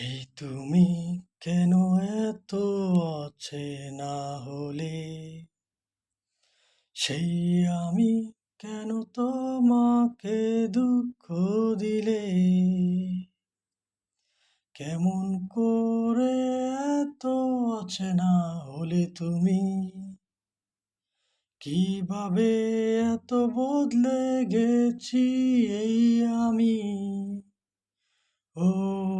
সেই তুমি কেন এত অচেনা হলে? সেই আমি কেন তোমাকে দুঃখ দিলে? কেমন করে এত অচেনা হলে তুমি? কীভাবে এত বদলে গেছি এই আমি? ও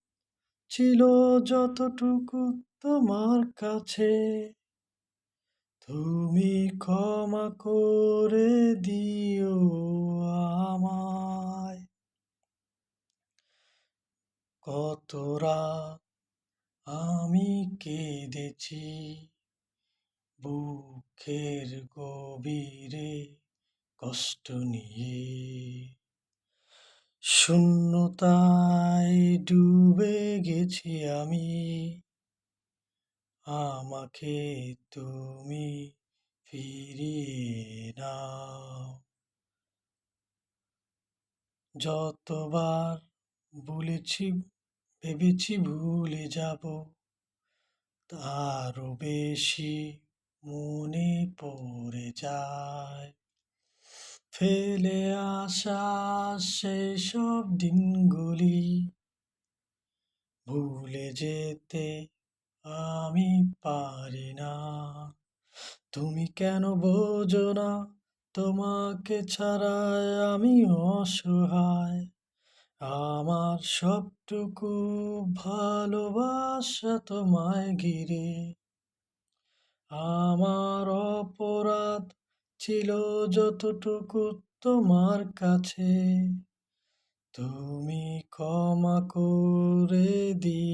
ছিল যতটুকু তোমার কাছে। তুমি ক্ষমা করে দিও আমায়। কত রাত আমি কেঁদেছি বুকের গভীরে কষ্ট নিয়ে। শূন্যতায় ডুবে গেছি আমি। আমাকে তুমি ফিরিয়ে নাও। যতবার বলেছি, ভেবেছি ভুলে যাব, তারও বেশি মনে পড়ে যায়। ফেলে আসা সেই সব দিনগুলি। ভুলে যেতে আমি পারি না। তুমি কেন বোঝো না, তোমাকে ছাড়াই আমি অসহায়। আমার সবটুকু ভালোবাসা তোমায় ঘিরে। আমার ছিল যতটুকু তোমার কাছে। তুমি ক্ষমা করে আমায়